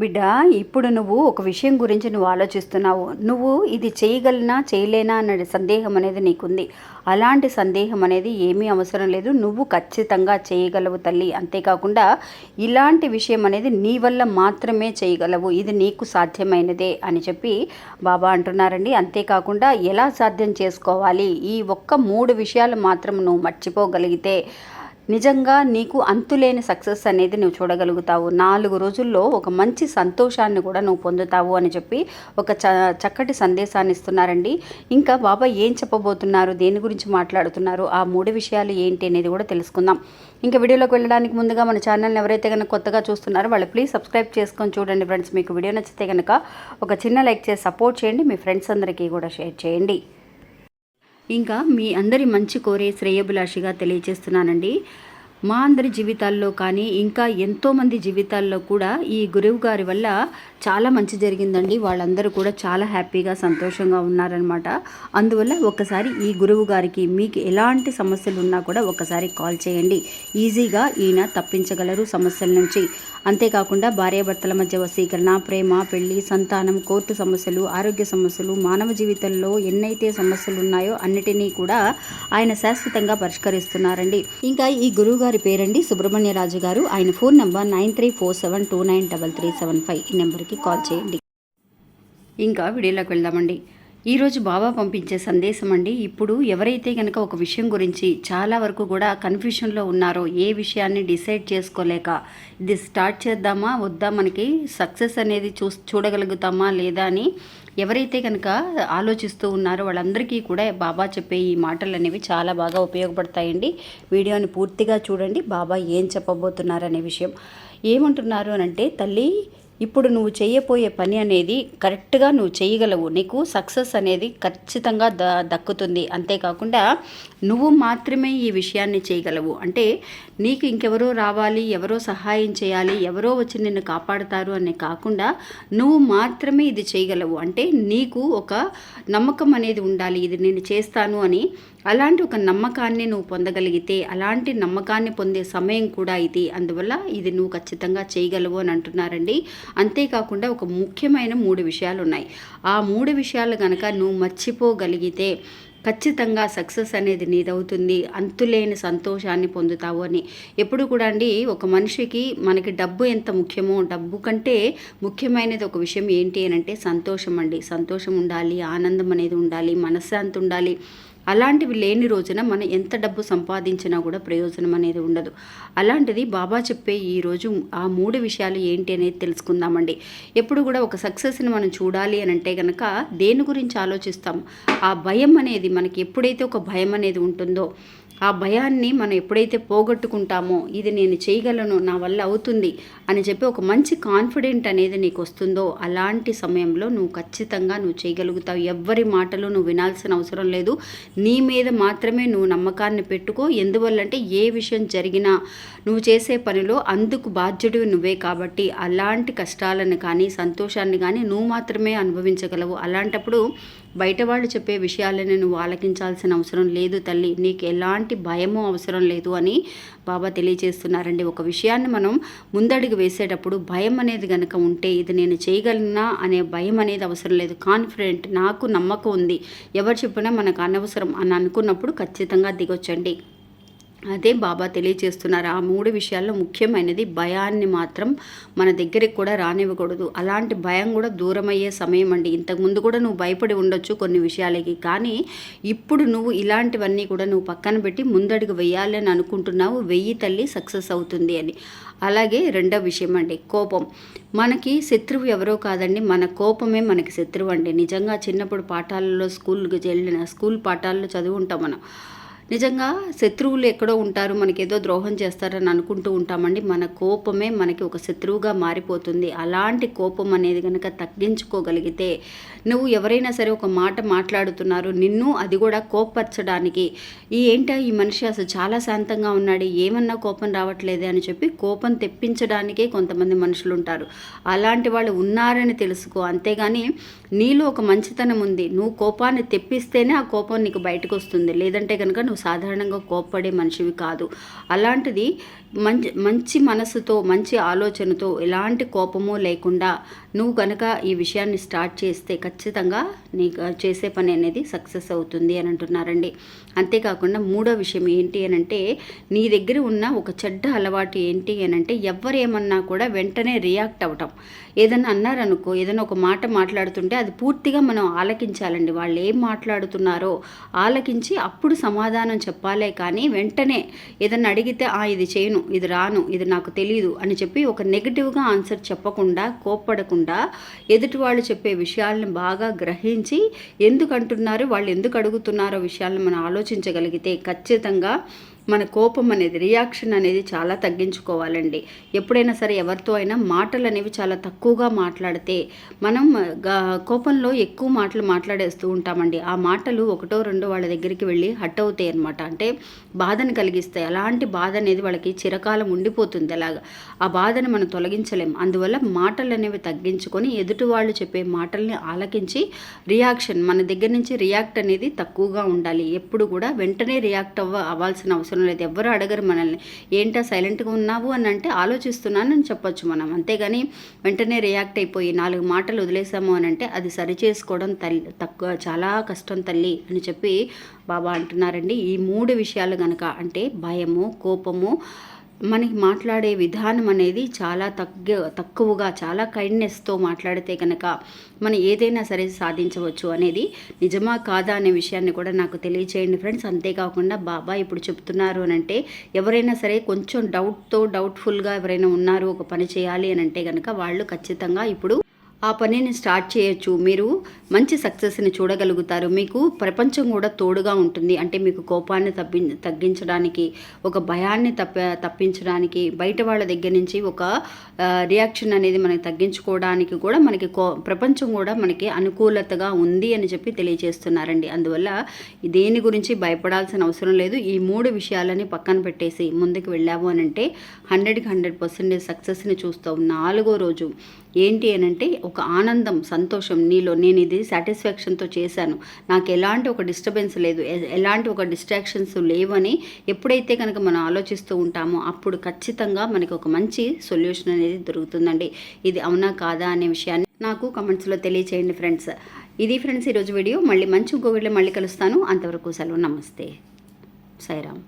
బిడ్డ ఇప్పుడు నువ్వు ఒక విషయం గురించి నువ్వు ఆలోచిస్తున్నావు. నువ్వు ఇది చేయగలనా చేయలేనా అనే సందేహం అనేది నీకుంది. అలాంటి సందేహం అనేది ఏమీ అవసరం లేదు. నువ్వు ఖచ్చితంగా చేయగలవు తల్లి. అంతేకాకుండా ఇలాంటి విషయం అనేది నీ వల్ల మాత్రమే చేయగలవు. ఇది నీకు సాధ్యమైనదే అని చెప్పి బాబా అంటున్నారండి. అంతేకాకుండా ఎలా సాధ్యం చేసుకోవాలి? ఈ ఒక్క మూడు విషయాలు మాత్రం నువ్వు మర్చిపోగలిగితే నిజంగా నీకు అంతులేని సక్సెస్ అనేది నువ్వు చూడగలుగుతావు. నాలుగు రోజుల్లో ఒక మంచి సంతోషాన్ని కూడా నువ్వు పొందుతావు అని చెప్పి ఒక చ చక్కటి సందేశాన్ని ఇస్తున్నారండి. ఇంకా బాబా ఏం చెప్పబోతున్నారు? దేని గురించి మాట్లాడుతున్నారు? ఆ మూడు విషయాలు ఏంటి అనేది కూడా తెలుసుకుందాం. ఇంకా వీడియోలోకి వెళ్ళడానికి ముందుగా మన ఛానల్ని ఎవరైతే కనుక కొత్తగా చూస్తున్నారో వాళ్ళు ప్లీజ్ సబ్స్క్రైబ్ చేసుకొని చూడండి ఫ్రెండ్స్ మీకు వీడియో నచ్చితే కనుక ఒక చిన్న లైక్ చేసి సపోర్ట్ చేయండి. మీ ఫ్రెండ్స్ అందరికీ కూడా షేర్ చేయండి. ఇంకా మీ అందరి మంచి కోరే శ్రేయభిలాషిగా తెలియజేస్తున్నానండి మా అందరి జీవితాల్లో కానీ ఇంకా ఎంతోమంది జీవితాల్లో కూడా ఈ గురువు గారి వల్ల చాలా మంచి జరిగిందండి. వాళ్ళందరూ కూడా చాలా హ్యాపీగా సంతోషంగా ఉన్నారనమాట అందువల్ల ఒకసారి ఈ గురువు గారికి మీకు ఎలాంటి సమస్యలు ఉన్నా కూడా ఒకసారి కాల్ చేయండి. ఈజీగా ఈయన తప్పించగలరు సమస్యల నుంచి. అంతేకాకుండా భార్యాభర్తల మధ్య వశీకరణ ప్రేమ పెళ్ళి సంతానం కోర్టు సమస్యలు ఆరోగ్య సమస్యలు మానవ జీవితంలో ఎన్నైతే సమస్యలు ఉన్నాయో అన్నిటినీ కూడా ఆయన శాశ్వతంగా పరిష్కరిస్తున్నారండి. ఇంకా ఈ గురువు గారి పేరండి సుబ్రహ్మణ్యరాజు గారు. ఆయన phone number nine three four seven two nine double three seven five ఈ నెంబర్కి కాల్ చేయండి. ఇంకా వీడియోలోకి వెళ్దామండి. ఈరోజు బాబా పంపించే సందేశం అండి ఇప్పుడు ఎవరైతే కనుక ఒక విషయం గురించి చాలా వరకు కూడా కన్ఫ్యూషన్లో ఉన్నారో ఏ విషయాన్ని డిసైడ్ చేసుకోలేక ఇది స్టార్ట్ చేద్దామా వద్దా మనకి సక్సెస్ అనేది చూ చూడగలుగుతామా లేదా అని ఎవరైతే కనుక ఆలోచిస్తూ ఉన్నారో వాళ్ళందరికీ కూడా బాబా చెప్పే ఈ మాటలు అనేవి చాలా బాగా ఉపయోగపడతాయండి. వీడియోని పూర్తిగా చూడండి. బాబా ఏం చెప్పబోతున్నారు అనే విషయం. ఏమంటున్నారు అని అంటే తల్లి ఇప్పుడు నువ్వు చేయబోయే పని అనేది కరెక్ట్గా నువ్వు చేయగలవు. నీకు సక్సెస్ అనేది ఖచ్చితంగా ద దక్కుతుంది. అంతేకాకుండా నువ్వు మాత్రమే ఈ విషయాన్ని చేయగలవు. అంటే నీకు ఇంకెవరో రావాలి ఎవరో సహాయం చేయాలి ఎవరో వచ్చి నిన్ను కాపాడుతారు అని కాకుండా నువ్వు మాత్రమే ఇది చేయగలవు. అంటే నీకు ఒక నమ్మకం అనేది ఉండాలి ఇది నేను చేస్తాను అని. అలాంటి ఒక నమ్మకాన్ని నువ్వు పొందగలిగితే అలాంటి నమ్మకాన్ని పొందే సమయం కూడా ఇది. అందువల్ల ఇది నువ్వు ఖచ్చితంగా చేయగలవు అని అంటున్నారండి. అంతేకాకుండా ఒక ముఖ్యమైన మూడు విషయాలు ఉన్నాయి ఆ మూడు విషయాలు కనుక నువ్వు మర్చిపోగలిగితే ఖచ్చితంగా సక్సెస్ అనేది నీదవుతుంది అంతులేని సంతోషాన్ని పొందుతావు అని. ఎప్పుడు కూడా అండి ఒక మనిషికి మనకి డబ్బు ఎంత ముఖ్యమో డబ్బు కంటే ముఖ్యమైనది ఒక విషయం ఏంటి అని అంటే సంతోషం అండి. సంతోషం ఉండాలి ఆనందం అనేది ఉండాలి మనశ్శాంతి ఉండాలి. అలాంటివి లేని రోజున మనం ఎంత డబ్బు సంపాదించినా కూడా ప్రయోజనం అనేది ఉండదు. అలాంటిది బాబా చెప్పే ఈరోజు ఆ మూడు విషయాలు ఏంటి అనేది తెలుసుకుందామండి. ఎప్పుడు కూడా ఒక సక్సెస్ని మనం చూడాలి అని అంటే కనుక దేని గురించి ఆలోచిస్తాం? ఆ భయం అనేది మనకి ఎప్పుడైతే ఒక భయం అనేది ఉంటుందో ఆ భయాన్ని మనం ఎప్పుడైతే పోగొట్టుకుంటామో ఇది నేను చేయగలను నా వల్ల అవుతుంది అని చెప్పి ఒక మంచి కాన్ఫిడెంట్ అనేది నీకు వస్తుందో అలాంటి సమయంలో నువ్వు ఖచ్చితంగా నువ్వు చేయగలుగుతావు. ఎవ్వరి మాటలు నువ్వు వినాల్సిన అవసరం లేదు. నీ మీద మాత్రమే నువ్వు నమ్మకాన్ని పెట్టుకో. ఎందువల్లంటే ఏ విషయం జరిగినా నువ్వు చేసే పనిలో అందుకు బాధ్యుడివి నువ్వే కాబట్టి అలాంటి కష్టాలను కానీ సంతోషాన్ని కానీ నువ్వు మాత్రమే అనుభవించగలవు. అలాంటప్పుడు బయట వాళ్ళు చెప్పే విషయాలని నువ్వు ఆలకించాల్సిన అవసరం లేదు తల్లి. నీకు ఎలాంటి భయము అవసరం లేదు అని బాబా తెలియజేస్తున్నారండి. ఒక విషయాన్ని మనం ముందడుగు వేసేటప్పుడు భయం అనేది కనుక ఉంటే ఇది నేను చేయగలనా అనే భయం అనేది అవసరం లేదు. కాన్ఫిడెంట్ నాకు నమ్మకం ఉంది. ఎవరు చెప్పినా మనకు అనవసరం అని అనుకున్నప్పుడు ఖచ్చితంగా దిగొచ్చండి. అదే బాబా తెలియజేస్తున్నారు. ఆ మూడు విషయాల్లో ముఖ్యమైనది భయాన్ని మాత్రం మన దగ్గరికి కూడా రానివ్వకూడదు. అలాంటి భయం కూడా దూరమయ్యే సమయం అండి ఇంతకుముందు కూడా నువ్వు భయపడి ఉండొచ్చు కొన్ని విషయాలకి. కానీ ఇప్పుడు నువ్వు ఇలాంటివన్నీ కూడా నువ్వు పక్కన పెట్టి ముందడుగు వెయ్యాలి అని అనుకుంటున్నావు. వెయ్యి తల్లి సక్సెస్ అవుతుంది అని. అలాగే రెండో విషయం అండి కోపం. మనకి శత్రువు ఎవరో కాదండి. మన కోపమే మనకి శత్రువు అండి. నిజంగా చిన్నప్పుడు పాఠాలలో స్కూల్కి వెళ్ళిన స్కూల్ పాఠాల్లో చదువుంటాం మనం. నిజంగా శత్రువులు ఎక్కడో ఉంటారు మనకేదో ద్రోహం చేస్తారని అనుకుంటూ ఉంటామండి. మన కోపమే మనకి ఒక శత్రువుగా మారిపోతుంది. అలాంటి కోపం అనేది కనుక తగ్గించుకోగలిగితే నువ్వు ఎవరైనా సరే ఒక మాట మాట్లాడుతున్నారు నిన్ను అది కూడా కోపపరచడానికి. ఈ ఏంటో ఈ మనిషి అసలు చాలా శాంతంగా ఉన్నాడు ఏమన్నా కోపం రావట్లేదే అని చెప్పి కోపం తెప్పించడానికే కొంతమంది మనుషులు ఉంటారు. అలాంటి వాళ్ళు ఉన్నారని తెలుసుకో. అంతేగాని నీలో ఒక మంచితనం ఉంది. నువ్వు కోపాన్ని తెప్పిస్తేనే ఆ కోపం నీకు బయటకు వస్తుంది. లేదంటే కనుక నువ్వు సాధారణంగా కోప్పడే మనిషివి కాదు. అలాంటిది మంచి మంచి మనసుతో మంచి ఆలోచనతో ఎలాంటి కోపమో లేకుండా నువ్వు కనుక ఈ విషయాన్ని స్టార్ట్ చేస్తే ఖచ్చితంగా నీకు చేసే పని అనేది సక్సెస్ అవుతుంది అని అంటున్నారండి. అంతేకాకుండా మూడో విషయం ఏంటి అని అంటే నీ దగ్గర ఉన్న ఒక చెడ్డ అలవాటు ఏంటి అని అంటే ఎవరేమన్నా కూడా వెంటనే రియాక్ట్ అవ్వటం. ఏదన్నా అన్నారనుకో ఏదైనా ఒక మాట మాట్లాడుతుంటే అది పూర్తిగా మనం ఆలకించాలండి. వాళ్ళు ఏం మాట్లాడుతున్నారో ఆలకించి అప్పుడు సమాధానం చెప్పాలే కానీ వెంటనే ఏదన్నా అడిగితే ఆ ఇది చేయను ఇది రాను ఇది నాకు తెలియదు అని చెప్పి ఒక నెగిటివ్గా ఆన్సర్ చెప్పకుండా కోప్పడకుండా ఎదుటి వాళ్ళు చెప్పే విషయాలను బాగా గ్రహించి ఎందుకు అంటున్నారు వాళ్ళు ఎందుకు అడుగుతున్నారో విషయాలను మనం ఆలోచించగలిగితే ఖచ్చితంగా మన కోపం అనేది రియాక్షన్ అనేది చాలా తగ్గించుకోవాలండి. ఎప్పుడైనా సరే ఎవరితో అయినా మాటలు అనేవి చాలా తక్కువగా మాట్లాడితే మనం కోపంలో ఎక్కువ మాటలు మాట్లాడేస్తూ ఉంటామండి. ఆ మాటలు ఒకటో రెండో వాళ్ళ దగ్గరికి వెళ్ళి హట్ అవుతాయి అనమాట అంటే బాధను కలిగిస్తాయి. అలాంటి బాధ అనేది వాళ్ళకి చిరకాలం ఉండిపోతుంది అలాగా. ఆ బాధను మనం తొలగించలేం. అందువల్ల మాటలు అనేవి తగ్గించుకొని ఎదుటి వాళ్ళు చెప్పే మాటల్ని ఆలకించి రియాక్షన్ మన దగ్గర నుంచి రియాక్ట్ అనేది తక్కువగా ఉండాలి. ఎప్పుడు కూడా వెంటనే రియాక్ట్ అవ్వ అవ్వాల్సిన అవసరం అవసరం లేదు ఎవ్వరు అడగరు మనల్ని. ఏంటో సైలెంట్గా ఉన్నావు అని అంటే ఆలోచిస్తున్నాను అని చెప్పొచ్చు మనం. అంతేగాని వెంటనే రియాక్ట్ అయిపోయి నాలుగు మాటలు వదిలేసాము అని అంటే అది సరి చేసుకోవడం తల్లి తక్కువ చాలా కష్టం తల్లి అని చెప్పి బాబా అంటున్నారండి. ఈ మూడు విషయాలు కనుక అంటే భయము కోపము మనకి మాట్లాడే విధానం అనేది చాలా తగ్గ తక్కువగా చాలా కైండ్నెస్తో మాట్లాడితే కనుక మనం ఏదైనా సరే సాధించవచ్చు అనేది నిజమా కాదా అనే విషయాన్ని కూడా నాకు తెలియచేయండి ఫ్రెండ్స్. అంతేకాకుండా బాబా ఇప్పుడు చెప్తున్నారు అని అంటే ఎవరైనా సరే కొంచెం డౌట్తో డౌట్ఫుల్గా ఎవరైనా ఉన్నారు ఒక పని చేయాలి అని అంటే కనుక వాళ్ళు ఖచ్చితంగా ఇప్పుడు ఆ పనిని స్టార్ట్ చేయొచ్చు. మీరు మంచి సక్సెస్ని చూడగలుగుతారు. మీకు ప్రపంచం కూడా తోడుగా ఉంటుంది. అంటే మీకు కోపాన్ని తప్పి తగ్గించడానికి ఒక భయాన్ని తప్ప తప్పించడానికి బయట వాళ్ళ దగ్గర నుంచి ఒక రియాక్షన్ అనేది మనకి తగ్గించుకోవడానికి కూడా మనకి కో ప్రపంచం కూడా మనకి అనుకూలతగా ఉంది అని చెప్పి తెలియజేస్తున్నారండి. అందువల్ల దేని గురించి భయపడాల్సిన అవసరం లేదు. ఈ మూడు విషయాలని పక్కన పెట్టేసి ముందుకు వెళ్ళాము అని అంటే హండ్రెడ్కి హండ్రెడ్ పర్సెంటేజ్ సక్సెస్ని చూస్తాం. నాలుగో రోజు ఏంటి అని అంటే ఒక ఆనందం సంతోషం నీలో. నేను ఇది సాటిస్ఫాక్షన్తో చేశాను. నాకు ఎలాంటి ఒక డిస్టర్బెన్స్ లేదు. ఎలాంటి ఒక డిస్ట్రాక్షన్స్ లేవని ఎప్పుడైతే కనుక మనం ఆలోచిస్తూ ఉంటామో అప్పుడు ఖచ్చితంగా మనకి ఒక మంచి సొల్యూషన్ అనేది దొరుకుతుందండి. ఇది అవునా కాదా అనే విషయాన్ని నాకు కమెంట్స్లో తెలియచేయండి ఫ్రెండ్స్. ఇది ఫ్రెండ్స్ ఈరోజు వీడియో. మళ్ళీ మంచి ఇంకో వీడియో మళ్ళీ కలుస్తాను. అంతవరకు సెలవు. నమస్తే. సాయిరామ్.